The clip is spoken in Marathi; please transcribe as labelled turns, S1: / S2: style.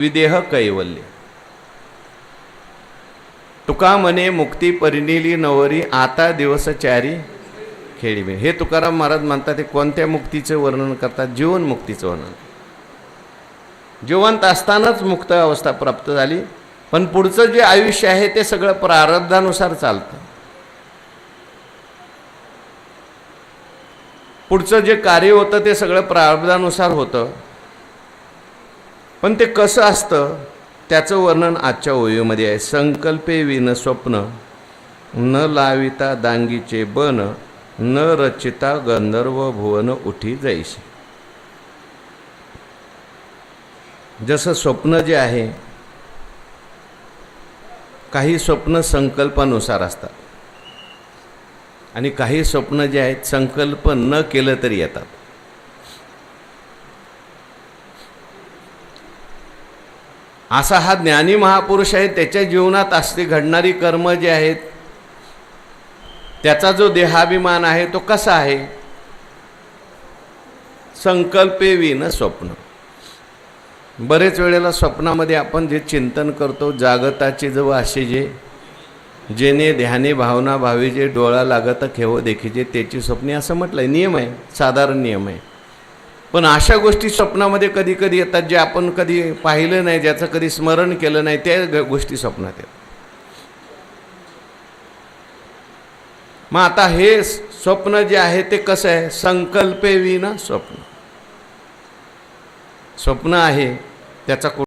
S1: विदेह कैवल्य। तुका म्हणे मुक्ती परिणिली नवरी आता दिवस चारी खेळी हे तुकाराम महाराज म्हणतात ते कोणत्या मुक्तीचे वर्णन करतात? जीवन मुक्तीचं वर्णन. जिवंत असतानाच मुक्त अवस्था प्राप्त झाली पण पुढचं जे आयुष्य आहे ते सगळं प्रारब्धानुसार चालतं. पुढचं जे कार्य होतं ते सगळं प्रारब्धानुसार होतं. पण ते कसं असतं त्याचं वर्णन आजच्या ओळीमध्ये आहे. संकल्पे विन स्वप्न न लाविता दांगीचे बन न रचिता गंधर्व भुवन उठी जाईशी जसं स्वप्न जे आहे काही स्वप्न संकल्पानुसार असतात. आणि काही स्वप्न जे आहेत संकल्प न केलं तरी येतात. असा हा ज्ञानी महापुरुष आहे त्याच्या जीवनात असते घडणारी कर्म जे आहेत त्याचा जो देहाभिमान आहे तो कसा आहे? संकल्पे विन स्वप्न. बरेच वेळेला स्वप्नामध्ये आपण जे चिंतन करतो जागताचे जवळ असे जे जेने ध्याने भावना भावी जे डोळा लागत खेव देखीचे त्याची स्वप्ने असं म्हटलंय. नियम आहे साधारण नियम आहे. पण अशा गोष्टी स्वप्नामध्ये कधी कधी येतात जे आपण कधी पाहिलं नाही ज्याचं कधी स्मरण केलं नाही त्या गोष्टी स्वप्नात येतात. मग आता हे स्वप्न जे आहे ते कसं आहे? संकल्पे विना स्वप्न. स्वप्न आहे त्याचा